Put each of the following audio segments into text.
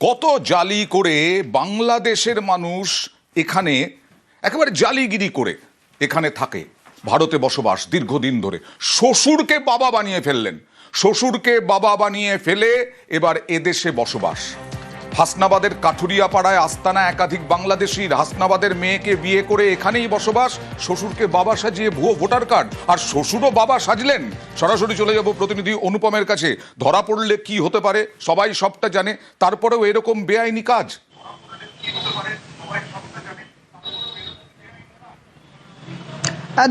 কত জালি করে বাংলাদেশের মানুষ এখানে একেবারে জালিগিরি করে এখানে থাকে, ভারতে বসবাস দীর্ঘদিন ধরে। শ্বশুরকে বাবা বানিয়ে ফেললেন। শ্বশুরকে বাবা বানিয়ে ফেলে এবার এদেশে বসবাস। হাসনাবাদের কাঠুরিয়া পাড়ায় আস্তানা একাধিক বাংলাদেশির হাসনাবাদের মেয়েকে বিয়ে করে এখানেই বসবাস, শ্বশুরকে বাবা সাজিয়ে ভুয়ো ভোটার কার্ড, আর শ্বশুরও বাবা সাজলেন। সরাসরি চলে যাব প্রতিনিধি অনুপমের কাছে। ধরা পড়লে কি হতে পারে? সবাই সবটা জানে। তারপরেও এরকম বেআইনি কাজ।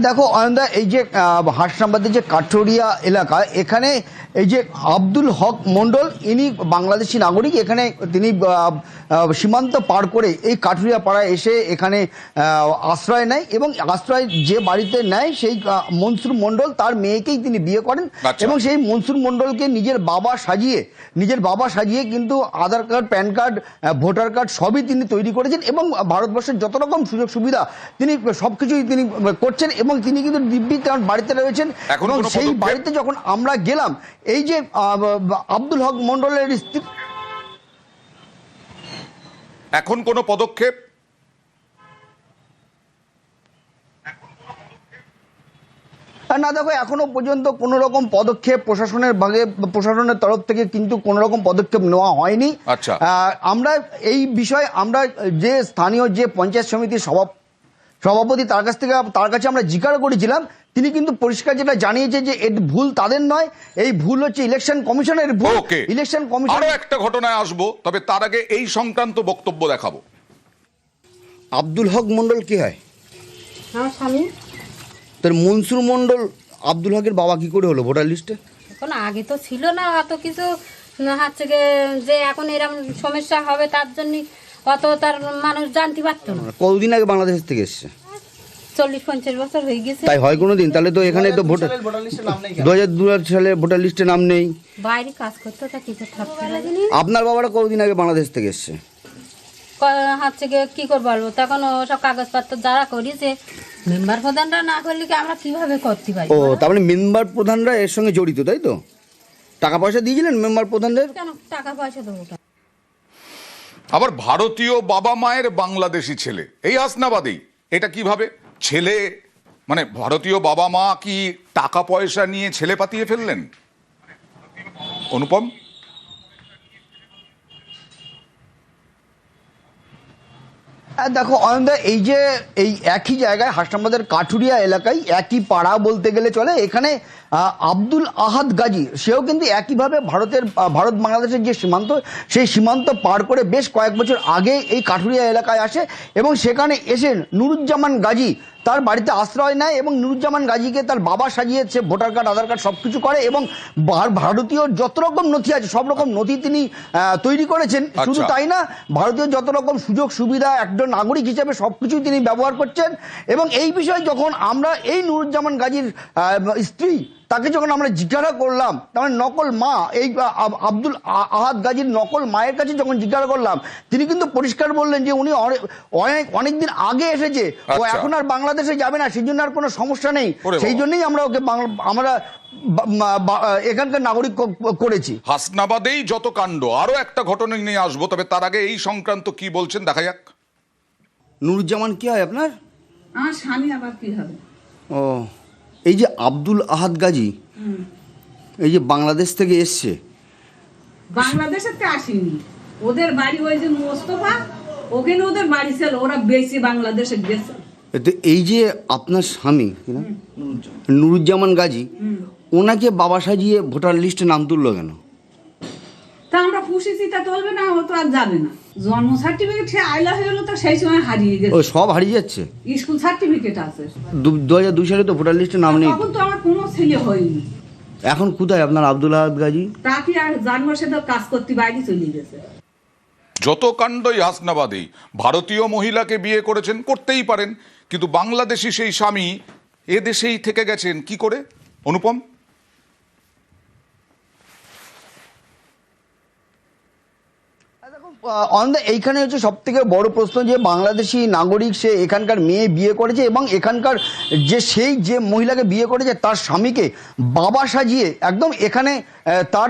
দেখো অয়নদা এই যে হাসনাবাদের যে কাঠুরিয়া এলাকা, এখানে এই যে আব্দুল হক মণ্ডল ইনি বাংলাদেশি নাগরিক এখানে তিনি সীমান্ত পার করে এই কাঠুরিয়া পাড়ায় এসে এখানে আশ্রয় নেয় এবং আশ্রয় যে বাড়িতে নেয় সেই মনসুর মণ্ডল তার মেয়েকেই তিনি বিয়ে করেন আচ্ছা। এবং সেই মনসুর মণ্ডলকে নিজের বাবা সাজিয়ে নিজের বাবা সাজিয়ে কিন্তু Aadhaar card PAN card voter card সবই তিনি তৈরি করেছেন এবং ভারতবর্ষের যত রকম সুযোগ সুবিধা তিনি সবকিছুই তিনি করছেন এবং তিনি কিন্তু দিব্যি তার বাড়িতে রয়েছেন এবং সেই বাড়িতে যখন আমরা গেলাম এই যে আব্দুল হক মন্ডলের স্ত্রী। এখন কোনো পদক্ষেপ? না দেখো এখনও পর্যন্ত কোনো রকম পদক্ষেপ প্রশাসনের ভাগে প্রশাসনের তরফ থেকে কিন্তু কোনো রকম পদক্ষেপ নেওয়া হয়নি। আচ্ছা। আমরা এই বিষয়ে আমরা যে স্থানীয় যে পঞ্চায়েত সমিতির সভা সভাপতি তার কাছ থেকে তার কাছে আমরা জিজ্ঞাসা করেছিলাম তিনি কিন্তু পরিষ্কার যেটা জানিয়েছে যে এর ভুল তাদের নয় এই ভুল হচ্ছে ইলেকশন কমিশনের ভুল। ইলেকশন কমিশন আরও একটা ঘটনায় আসব তবে তার আগে এই সংক্রান্ত বক্তব্য দেখাবো। আব্দুল হক মন্ডল কি হয়? আমার স্বামী। তার মনসুর মণ্ডল আব্দুল হকের বাবা কি করে হলো ভোটার লিস্টে? এখন আগে তো ছিল না অত কিছু হচ্ছে গিয়ে যে এখন এরকম সমস্যা হবে তার জন্য অত তার মানুষ জানতে পারতো না। কতদিন আগে বাংলাদেশ থেকে এসছে? চল্লিশ পঞ্চাশ বছর হয়ে গেছে। তাই হয় কোনো দিন তাহলে তো এখানে তো ভোটার দু হাজার দু সালে ভোটার লিস্টে নাম নেই। বাইরে কাজ করতে তা আপনার বাবারা কতদিন আগে বাংলাদেশ থেকে এসছে? হচ্ছে গিয়ে কি করে বলব? তখন সব কাগজপত্র যারা করিছে মেম্বার প্রধানরা না করলে কি আমরা কীভাবে করতে পারি? ও? তার মানে মেম্বার প্রধানরা এর সঙ্গে জড়িত তাই তো? টাকা পয়সা দিয়েছিলেন মেম্বার প্রধানদের? কেন? টাকা পয়সা দেবো? আবার ভারতীয় বাবা মায়ের বাংলাদেশি ছেলে। এই হাসনাবাদেই। এটা কীভাবে? ছেলে মানে ভারতীয় বাবা মা কি টাকা পয়সা নিয়ে ছেলে পাতিয়ে ফেললেন? অনুপম? দেখো, অয়নদা, এই যে, এই একই জায়গায় হাসনাবাদের কাঠুরিয়া এলাকায় একই পাড়া বলতে গেলে চলে। এখানে আব্দুল আহাদ গাজী সেও কিন্তু একইভাবে ভারতের ভারত বাংলাদেশের যে সীমান্ত সেই সীমান্ত পার করে বেশ কয়েক বছর আগে এই কাঠুরিয়া এলাকায় আসে এবং সেখানে এসে নুরুজ্জামান গাজী তার বাড়িতে আশ্রয় নেয় এবং নুরুজ্জামান গাজীকে তার বাবা সাজিয়েছে ভোটার কার্ড আধার কার্ড সব কিছু করে এবং ভারতীয় যত রকম নথি আছে সব রকম নথি তিনি তৈরি করেছেন শুধু আচ্ছা। তাই না ভারতীয় যত রকম সুযোগ সুবিধা একজন নাগরিক হিসেবে সব কিছুই তিনি ব্যবহার করছেন এবং এই বিষয়ে যখন আমরা এই নুরুজ্জামান গাজীর স্ত্রী তাকে যখন আমরা জিজ্ঞাসা করলাম তার মানে নকল মা এই আব- আব্দুল আহাদ গাজীর নকল মায়ের কাছে যখন জিজ্ঞাসা করলাম তিনি কিন্তু পরিষ্কার বললেন যে উনি অনে- অনেক অনেকদিন আগে এসেছে। ও আচ্ছা। এখন আর বাংলাদেশে যাবে না সেই জন্য আর কোনো সমস্যা নেই। সেই। জন্যই আমরা ওকে বাংলা- আমরা এখানকার নাগরিক করেছি। হাসনাবাদেই যত কাণ্ড আরও একটা ঘটনা নিয়ে আসব তবে তার আগে এই সংক্রান্ত কি বলছেন দেখা যাক। নুরুজ্জামান কি হয় আপনার? আমার স্বামী আবার কি হবে? ও। এই যে আব্দুল আহাদ গাজী এই যে বাংলাদেশ থেকে এসছে। বাংলাদেশের আসেনি। ওদের বাড়ি ওই যে মোস্তফা ওখানে ওদের বাড়ি ছিল ওরা বেশি বাংলাদেশে গেছে। এই যে আপনার স্বামী নুরুজ্জামান গাজী ওনাকে বাবা সাজিয়ে ভোটার লিস্টে নাম তুললো কেন? তা আমরা পুষেছি তা চলবে না ও তো আর যাবে না। জন্ম সার্টিফিকেট সে আইলা হয়ে গেলো তো সেই সময় হারিয়ে গেছে। ও সব হারিয়ে যাচ্ছে? স্কুল সার্টিফিকেট আছে। দু হাজার দুই সালে তো ভোটার লিস্টে নাম নেই। তখন তো আমার কোনো ছেলে হয়নি। এখন কোথায় আপনার আব্দুল আহাদ গাজী? তাকে আর জানব সে তো কাজ করতে বাইরে চলে গেছে। যত কাণ্ডই হাসনাবাদেই ভারতীয় মহিলাকে বিয়ে করেছেন করতেই পারেন। কিন্তু বাংলাদেশি সেই স্বামী এ দেশেই থেকে গেছেন কি করে? অনুপম? দেখো অন এইখানে হচ্ছে সব থেকে বড় প্রশ্ন যে বাংলাদেশি নাগরিক সে এখানকার মেয়ে বিয়ে করেছে এবং এখানকার যে সেই যে মহিলাকে বিয়ে করেছে তার স্বামীকে বাবা সাজিয়ে একদম এখানে তার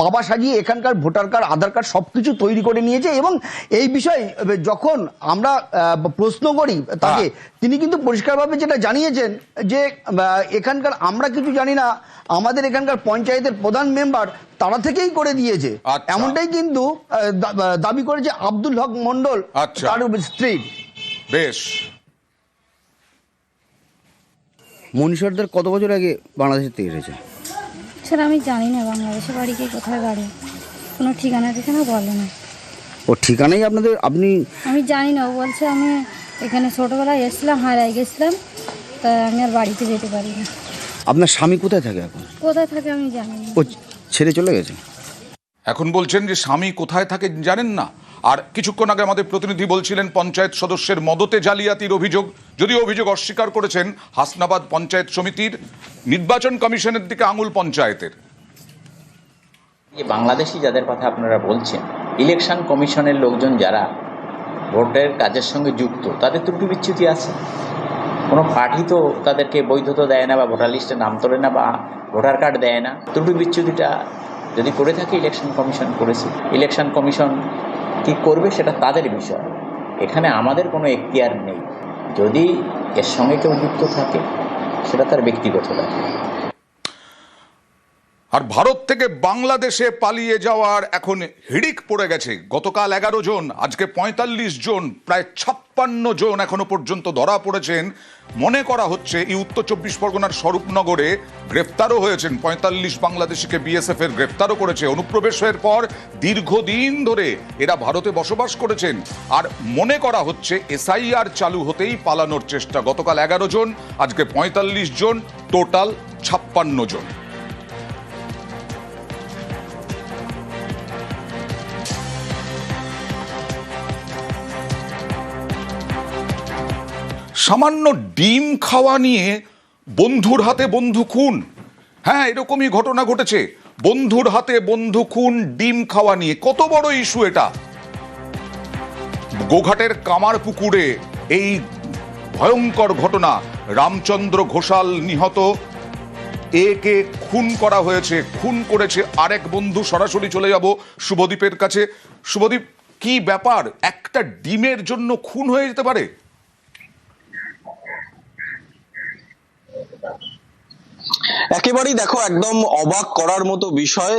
বাবা সাজিয়ে এখানকার ভোটার কার্ড আধার কার্ড সব কিছু তৈরি করে নিয়েছে এবং এই বিষয়ে যখন আমরা প্রশ্ন করি তাকে তিনি কিন্তু পরিষ্কারভাবে যেটা জানিয়েছেন যে এখানকার আমরা কিছু জানি না আমাদের এখানকার পঞ্চায়েতের প্রধান মেম্বার তারা থেকেই করে দিয়েছে। আচ্ছা। এমনটাই কিন্তু দাবি করেছে আব্দুল হক মন্ডল আচ্ছা। তার স্ত্রী। বেশ। মনীষরদের কত বছর আগে বাংলাদেশের থেকে এসেছে? স্যার আমি জানি না বাংলাদেশে বাড়ি কি কোথায় বাড়ি। কোনো ঠিকানা ঠিকানা বলে না। ও ঠিকানাই আপনাদের আপনি আমি জানি না ও বলছে আমি এখানে ছোটোবেলায় এসেছিলাম হারাই গেছিলাম তা আমি আর বাড়িতে যেতে পারি না। আপনার স্বামী কোথায় থাকে এখন? কোথায় থাকে আমি জানি না। ও ছেড়ে চলে গেছে? এখন বলছেন যে স্বামী কোথায় থাকে জানেন না? আর কিছুক্ষণ আগে আমাদের প্রতিনিধি বলছিলেন, পঞ্চায়েত সদস্যের মদতে জালিয়াতির অভিযোগ। যদিও অভিযোগ অস্বীকার করেছেন হাসনাবাদ পঞ্চায়েত সমিতির নির্বাচন কমিশনের দিকে আঙুল পঞ্চায়েতের। বাংলাদেশি যাদের কথা আপনারা বলছেন, ইলেকশন কমিশনের লোকজন যারা ভোটের কাজের সঙ্গে যুক্ত, তাদের ত্রুটি বিচ্যুতি আছে। কোনো পার্টি তো তাদেরকে বৈধতা দেয় না বা ভোটার লিস্টে নাম তোলে না বা ভোটার কার্ড দেয় না। ত্রুটি বিচ্যুতিটা যদি করে থাকে ইলেকশন কমিশন করেছে। ইলেকশন কমিশন কি করবে সেটা তাদের বিষয়। এখানে আমাদের কোনো এখতিয়ার নেই। যদি এর সঙ্গে কেউ যুক্ত থাকে, সেটা তার ব্যক্তিগত ব্যাপার। আর ভারত থেকে বাংলাদেশে পালিয়ে যাওয়ার এখন হিড়িক পড়ে গেছে। গতকাল এগারো জন, আজকে পঁয়তাল্লিশ জন, প্রায় ছাপ্পান্ন জন এখনও পর্যন্ত ধরা পড়েছেন। মনে করা হচ্ছে এই উত্তর চব্বিশ পরগনার স্বরূপনগরে গ্রেফতারও হয়েছেন। পঁয়তাল্লিশ বাংলাদেশিকে বিএসএফ এর গ্রেফতারও করেছে। অনুপ্রবেশের পর দীর্ঘদিন ধরে এরা ভারতে বসবাস করেছেন। আর মনে করা হচ্ছে এসআইআর চালু হতেই পালানোর চেষ্টা। গতকাল এগারো জন, আজকে পঁয়তাল্লিশ জন, টোটাল ছাপ্পান্ন জন। সামান্য ডিম খাওয়া নিয়ে বন্ধুর হাতে বন্ধু খুন। হ্যাঁ এরকমই ঘটনা ঘটেছে। বন্ধুর হাতে বন্ধু খুন, ডিম খাওয়া নিয়ে। কত বড় ইস্যু এটা। গোঘাটের কামার পুকুরে এই ভয়ঙ্কর ঘটনা। রামচন্দ্র ঘোষাল নিহত। একে খুন করা হয়েছে, খুন করেছে আরেক বন্ধু। সরাসরি চলে যাব শুভদীপের কাছে। শুভদীপ, কি ব্যাপার? একটা ডিমের জন্য খুন হয়ে যেতে পারে? Thank you. একেবারেই দেখো একদম অবাক করার মতো বিষয়।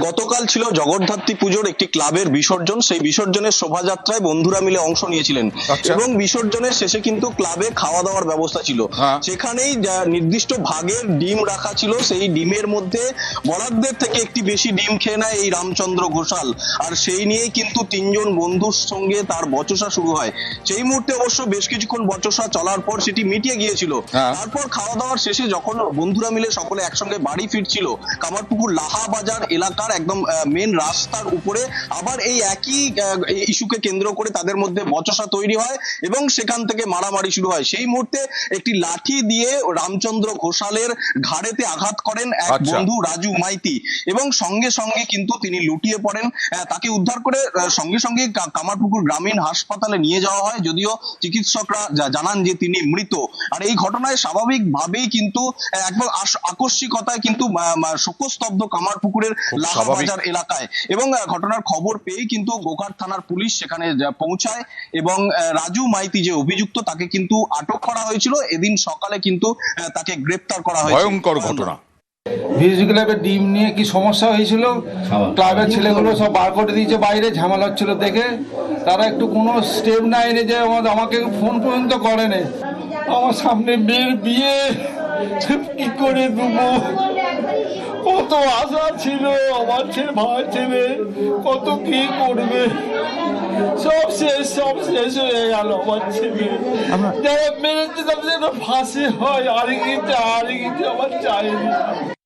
গতকাল ছিল জগদ্ধাত্রী পুজোর একটি ক্লাবের বিসর্জন। সেই বিসর্জনের শোভাযাত্রায় বন্ধুরা মিলে অংশ নিয়েছিলেন। আচ্ছা। এবং বিসর্জনের শেষে কিন্তু ক্লাবে খাওয়া দাওয়ার ব্যবস্থা ছিল। হ্যাঁ। সেখানেই নির্দিষ্ট ভাগের ডিম রাখা ছিল। সেই ডিমের মধ্যে বরাদ্দের থেকে একটি বেশি ডিম খেয়ে নেয় এই রামচন্দ্র ঘোষাল। আর সেই নিয়েই কিন্তু তিনজন বন্ধুর সঙ্গে তার বচসা শুরু হয়। সেই মুহূর্তে অবশ্য বেশ কিছুক্ষণ বচসা চলার পর সেটি মিটিয়ে গিয়েছিল। হ্যাঁ। তারপর খাওয়া দাওয়ার শেষে যখন বন্ধুরা মিলে সকলে একসঙ্গে বাড়ি ফিরছিল। কামারপুকুর লাহা বাজার এলাকার একদম মেন রাস্তার উপরে। আবার এই একই ইস্যুকে কেন্দ্র করে তাদের মধ্যে বচসা তৈরি হয় এবং সেখান থেকে মারামারি শুরু হয়। সেই মুহূর্তে একটি লাঠি দিয়ে রামচন্দ্র ঘোষালের ঘাড়েতে আঘাত করেন এক আচ্ছা। বন্ধু রাজু মাইতি এবং সঙ্গে সঙ্গে কিন্তু তিনি লুটিয়ে পড়েন। তাকে উদ্ধার করে সঙ্গে সঙ্গে কামারপুকুর গ্রামীণ হাসপাতালে নিয়ে যাওয়া হয়। যদিও চিকিৎসকরা জানান যে তিনি মৃত। আর এই ঘটনায় স্বাভাবিকভাবেই কিন্তু একদম আকস্মিকতায় কিন্তু শোকস্তব্ধ কামারপুকুরের খুব লাহা স্বাভাবিক। বাজার এলাকায়। এবং ঘটনার খবর পেয়েই কিন্তু গোঘাট থানার পুলিশ সেখানে পৌঁছায়। এবং রাজু মাইতি যে অভিযুক্ত তাকে কিন্তু আটক করা হয়েছিল। এদিন সকালে কিন্তু তাকে গ্রেপ্তার করা হয়েছে। ভয়ঙ্কর ঘটনা। ভিজ ক্লাবের ডিম নিয়ে কি সমস্যা হয়েছিল? ক্লাবের ছেলেগুলো সব বার করে দিয়েছে বাইরে ঝামেলা হচ্ছিল দেখে। তারা একটু কোনো স্টেপ নেয়নি যে আমাকে ফোন পর্যন্ত করেনি। আমার সামনে মেয়ের বিয়ে। কি করে দেবো। কত আশা ছিল আমার ছেলে ভাই ছেলে কত কি করবে? সব শেষ সব শেষ হয়ে গেল আমার ছেলে। যারা মেরেছে তাদের যেন ফাঁসি হয় আর কিছু আর কিছু আমার চাইনি